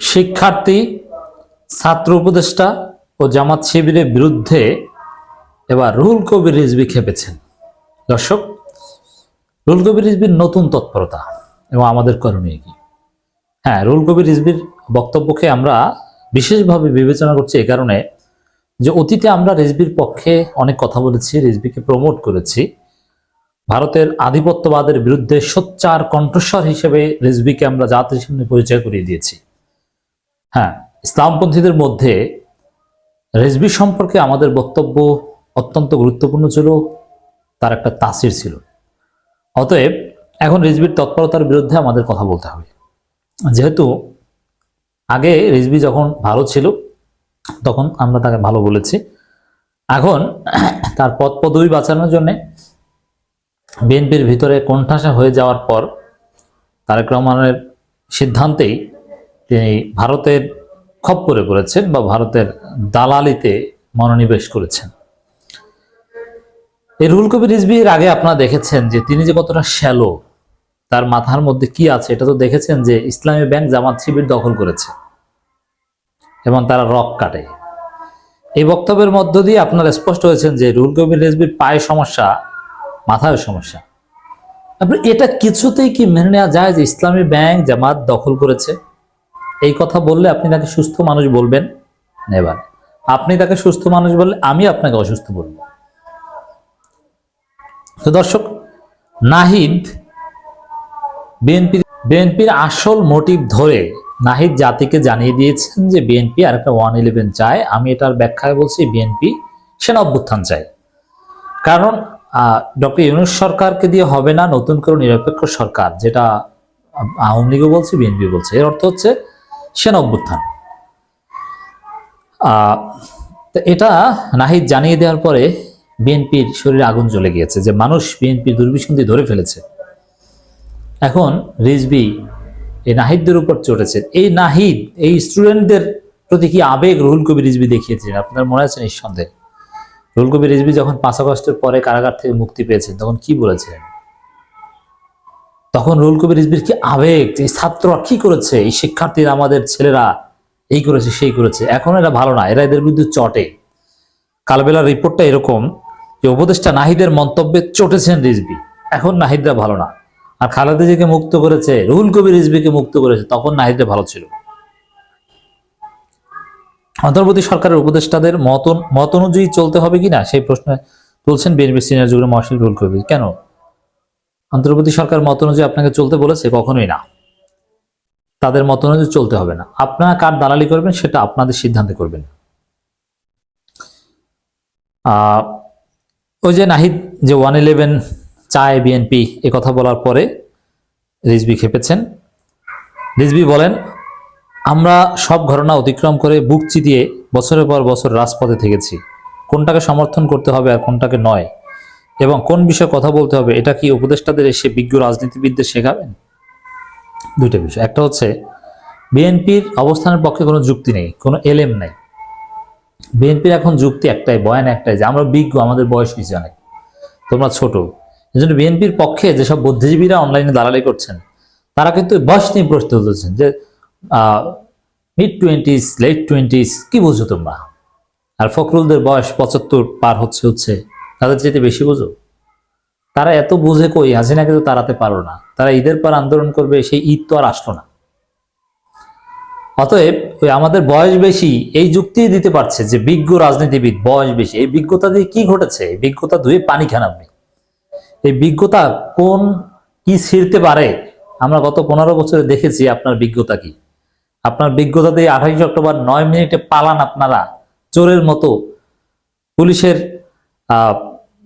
শিক্ষার্থী, ছাত্র উপদেষ্টা ও জামাত শিবিরের বিরুদ্ধে এবার রুহুল কবির রিজবি খেপেছেন। দর্শক, রুহুল কবির রিজবির নতুন তৎপরতা এবং আমাদের করণীয় কি? হ্যাঁ রুহুল কবির রিজবির বক্তব্যকে আমরা বিশেষভাবে বিবেচনা করছি এই কারণে যে অতীতে আমরা রিজবির পক্ষে অনেক কথা বলেছি রিজবিকে প্রমোট করেছি। ভারতের আধিপত্যবাদের বিরুদ্ধে সোচ্চার কণ্ঠস্বর হিসেবে রিজবিকে আমরা জাতির সামনে পরিচয় করিয়ে দিয়েছি। হ্যাঁ ইসলামপন্থীদের মধ্যে রেজবি সম্পর্কে আমাদের বক্তব্য অত্যন্ত গুরুত্বপূর্ণ ছিল, তার একটা তাসির ছিল। অতএব এখন রিজবির তৎপরতার বিরুদ্ধে আমাদের কথা বলতে হবে। যেহেতু আগে রিজবি যখন ভালো ছিল, তখন আমরা তাকে ভালো বলেছি। এখন তার পদ পদবি বাঁচানোর জন্য বিএনপির ভিতরে কোণঠাসা হয়ে যাওয়ার পর তারেক রহমানের সিদ্ধান্তেই তিনি ভারতের খপ্পরে পড়েছেন বা ভারতের দালালিতে মনোনিবেশ করেছেন। এই রুহুল কবির রিজবির আগে আপনারা দেখেছেন যে তিনি যে কতটা শ্যালো, তার মাথার মধ্যে কি আছে এটা তো দেখেছেন যে ইসলামী ব্যাংক জামাত শিবির দখল করেছে এবং তারা রক কাটে। এই বক্তব্যের মধ্য দিয়ে আপনারা স্পষ্ট হয়েছেন যে রুহুল কবির রিজবির পায়ে সমস্যা মাথায় সমস্যা। এটা কিছুতেই কি মেনে নেওয়া যায় যে ইসলামী ব্যাংক জামাত দখল করেছে? এই কথা বললে আপনি তাকে সুস্থ মানুষ বলবেন? নেবার। আপনি তাকে সুস্থ মানুষ বললে আমি আপনাকে অসুস্থ বলব। তো দর্শক, নাহিদ বিএনপি বিএনপির আসল মোটিভ ধরে নাহিদ জাতিকে জানিয়ে দিয়েছেন যে বিএনপি আর একটা ওয়ান ইলেভেন চায়। আমি এটার ব্যাখ্যায় বলছি বিএনপি সেনা অভ্যুত্থান চায়। কারণ ডক্টর ইউনুস সরকারকে দিয়ে হবে না নতুন করে নিরপেক্ষ সরকার, যেটা আওয়ামী লীগও বলছে বিএনপি বলছে। এর অর্থ হচ্ছে সেনা অভ্যুত্থান। এটা নাহিদ জানিয়ে দেওয়ার পরে বিএনপির শরীরে আগুন জ্বলে গিয়েছে যে মানুষ বিএনপির দুর্বিসন্ধি ধরে ফেলেছে। এখন রিজবি এই নাহিদদের উপর চটেছে এই নাহিদ, এই স্টুডেন্টদের প্রতি কি আবেগ রুহুল কবি রিজবি দেখিয়েছিলেন? আপনার মনে আছে নিঃসন্দেহে? রুহুল কবি রিজবি যখন পাঁচ আগস্টের পরে কারাগার থেকে মুক্তি পেয়েছেন, তখন কি বলেছিলেন? তখন রুহুল কবির রিজবির কি আবেগ এই ছাত্ররা কি করেছে? এই শিক্ষার্থীরা, আমাদের ছেলেরা এই করেছে, সেই করেছে। এখন এরা ভালো না, এরা এদের বিরুদ্ধে চটে। কালবেলার রিপোর্টটা এরকম যে উপদেষ্টা নাহিদের মন্তব্যে চটেছেন রিজবি এখন নাহিদরা ভালো না। আর খালেদা জিকে মুক্ত করেছে, রুহুল কবির রিজবিকে মুক্ত করেছে, তখন নাহিদরা ভালো ছিল। অন্তর্বর্তী সরকারের উপদেষ্টাদের মত মত অনুযায়ী চলতে হবে কিনা সেই প্রশ্নে তুলছেন বিএনপি সিনিয়র যুগের মহাসচিব রুহুল কবির। কেন? অন্তর্বর্তী সরকার মত অনুযায়ী আপনাকে চলতে বলেছে, কখনোই না। তাদের মত অনুযায়ী চলতে হবে না। আপনারা কার দালালি করবেন, সেটা আপনাদের সিদ্ধান্তে করবেন ওই যে নাহিদ, যে ওয়ান ইলেভেন, চায় বিএনপি, এ কথা বলার পরে রিজবি খেপেছেন। রিজবি বলেন, আমরা সব ঘটনা অতিক্রম করে বুক চিতিয়ে বছরের পর বছর রাজপথে থেকেছি। কোনটাকে সমর্থন করতে হবে আর কোনটাকে নয় এবং কোন বিষয়ে কথা বলতে হবে, এটা কি উপদেষ্টাদের এসে বিজ্ঞ রাজনীতিবিদদের শেখাবেন? দুইটা বিষয়। একটা হচ্ছে, বিএনপির অবস্থানের পক্ষে কোনো যুক্তি নেই, কোনো এলএম নেই। বিএনপির এখন যুক্তি একটাই, বয়ান একটাই যে আমরা বিজ্ঞ, আমাদের বয়স হয়েছে অনেক, তোমরা ছোট। এই জন্য বিএনপির পক্ষে যেসব বুদ্ধিজীবীরা অনলাইনে দালালি করছেন, তারা কিন্তু বয়স নিয়ে প্রশ্ন তুলছেন যে মিড টোয়েন্টিস লেট টোয়েন্টিস কি বুঝো তোমরা? আর ফখরুলদের বয়স পঁচাত্তর পার হচ্ছে হচ্ছে তাদের চাইতে বেশি বুঝো? তারা এত বুঝে কই? হাসিনাকে তো তাড়াতে পারো না। তারা ঈদের পর আন্দোলন করবে, সেই ঈদ তো আর আসলো না। অতএব ওই আমাদের বয়স বেশি, এই যুক্তি দিতে পারছে যে বিজ্ঞ রাজনীতিবিদ বয়স বেশি। এই বিজ্ঞতা দিয়ে কি ঘটেছে? বিজ্ঞতা ধুয়ে পানি খান আপনি। এই বিজ্ঞতা কোন কি ছিঁড়তে পারে? আমরা গত পনেরো বছরে দেখেছি আপনার বিজ্ঞতা কি। আপনার বিজ্ঞতা দিয়ে আঠাইশ অক্টোবর নয় মিনিটে পালান আপনারা। চোরের মতো পুলিশের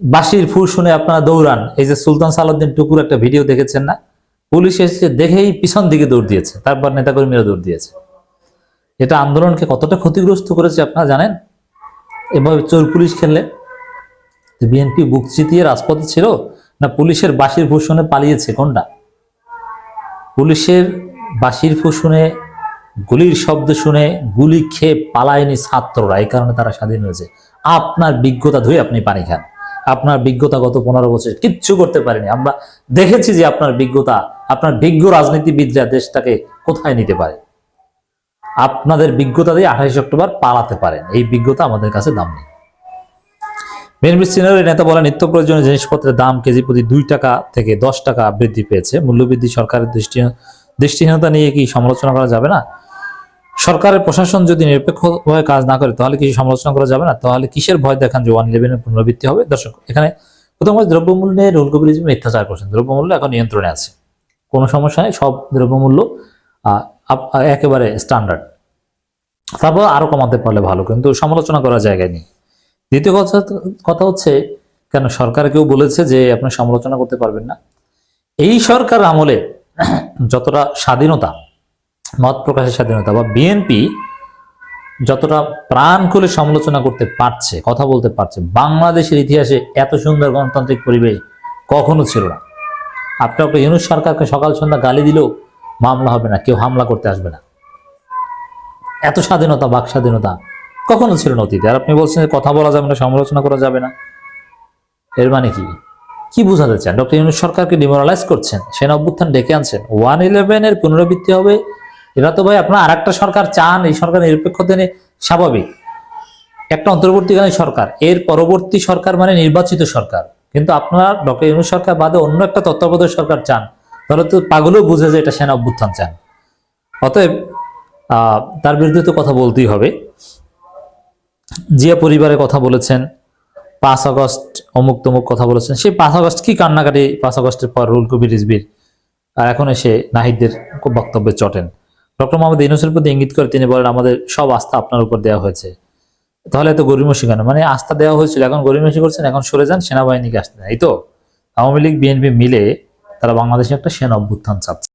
বাঁশির ফুল শুনে আপনারা দৌড়ান। এই যে সুলতান সালাউদ্দিন টুকুর একটা ভিডিও দেখেছেন না? পুলিশ এসে দেখেই পিছন দিকে দৌড় দিয়েছে। তারপর নেতাকর্মীরা দৌড় দিয়েছে। এটা আন্দোলনকে কতটা ক্ষতিগ্রস্ত করেছে আপনারা জানেন? এভাবে চোর পুলিশ খেললে বিএনপি বুক চিতিয়ে রাজপথে ছিল, না পুলিশের বাঁশির ফুল শুনে পালিয়েছে কোনটা? পুলিশের বাঁশির ফুল শুনে, গুলির শব্দ শুনে গুলি খেয়ে পালায়নি ছাত্ররা। এই কারণে তারা স্বাধীন হয়েছে। আপনার বিজ্ঞতা ধুয়ে আপনি পানি খান। আপনার বিজ্ঞতা গত পনেরো বছর কিচ্ছু করতে পারেনি। আমরা দেখেছি যে আপনার বিজ্ঞতা, আপনার বিজ্ঞ রাজনীতিবিদরা দেশটাকে কোথায় নিতে পারে। আপনাদের বিজ্ঞতা দিয়ে আঠাইশে অক্টোবর পালাতে পারেন। এই বিজ্ঞতা আমাদের কাছে দাম নেই। বিএনপি সিনিয়র নেতা বলেন, নিত্য প্রয়োজনীয় জিনিসপত্রের দাম কেজি প্রতি দুই টাকা থেকে দশ টাকা বৃদ্ধি পেয়েছে। মূল্যবৃদ্ধি সরকারের দৃষ্টি দৃষ্টিহীনতা নিয়ে কি সমালোচনা করা যাবে না? সরকারের প্রশাসন যদি নিরপেক্ষভাবে কাজ না করে, তাহলে কিছু সমালোচনা করা যাবে না? তাহলে কিসের ভয় দেখান যে ওয়ান ইলেভেনের পুনরাবৃত্তি হবে? দর্শক, এখানে প্রথম দ্রব্যমূল্যে রুল কবির ইসলাম মিথ্যাচার করছেন দ্রব্যমূল্য এখন নিয়ন্ত্রণে আছে। কোনো সমস্যা নেই, সব দ্রব্যমূল্য একেবারে স্ট্যান্ডার্ড তারপর আরও কমাতে পারলে ভালো, কিন্তু সমালোচনা করার জায়গায় নেই। দ্বিতীয় কথা কথা হচ্ছে, কেন সরকার কেউ বলেছে যে আপনি সমালোচনা করতে পারবেন না? এই সরকার আমলে যতটা স্বাধীনতা মত প্রকাশের স্বাধীনতা বা বিএনপি যতটা প্রাণ খুলে সমালোচনা করতে পারছে, কথা বলতে পারছে, বাংলাদেশের ইতিহাসে এত সুন্দর গণতান্ত্রিক পরিবেশ কখনো ছিল না। আপনি আপনার ইউনুস সরকারকে সকাল সন্ধ্যা গালি দিলেও মামলা হবে না, কেউ হামলা করতে আসবে না। এত স্বাধীনতা, বাক স্বাধীনতা কখনো ছিল না অতীতে। আর আপনি বলছেন কথা বলা যাবে না, সমালোচনা করা যাবে না। এর মানে কি? কি বোঝাতে চান? ডক্টর ইউনুস সরকারকে ডিমোরালাইজ করছেন? সেনা অভ্যুত্থান ডেকে আনছেন? ওয়ান ইলেভেনের পুনরাবৃত্তি হবে? এরা তো ভাই আপনার আর একটা সরকার চান, এই সরকার নিরপেক্ষতা নিয়ে স্বাভাবিক। একটা অন্তর্বর্তীকালীন সরকার, এর পরবর্তী সরকার মানে নির্বাচিত সরকার। কিন্তু আপনার ডক্টর ইউনুস সরকার বাদে অন্য একটা তত্ত্বাবধায়ক সরকার চান, তাহলে তো পাগলও বুঝে যে এটা সেনা অভ্যুত্থান চান। অতএব তার বিরুদ্ধে তো কথা বলতেই হবে। জিয়া পরিবারের কথা বলেছেন, পাঁচ আগস্ট অমুক তমুক কথা বলেছেন। সেই পাঁচ আগস্ট কি কান্নাকাটি? পাঁচ আগস্টের পর রুল কবির রিজবির আর এখন এসে নাহিদদের বক্তব্যে চটেন। ডক্টর মোহাম্মদ ইউনুসের প্রতি ইঙ্গিত করে তিনি বলেন, আমাদের সব আস্থা আপনার উপর দেওয়া হয়েছে। তাহলে এত গরিমসি কেন? মানে আস্থা দেওয়া হয়েছিল, এখন গরিমসি করছেন, এখন সরে যান, সেনাবাহিনীকে আসতে তাই এই তো, আওয়ামী লীগ, বিএনপি মিলে তারা বাংলাদেশে একটা সেনা অভ্যুত্থান চাচ্ছে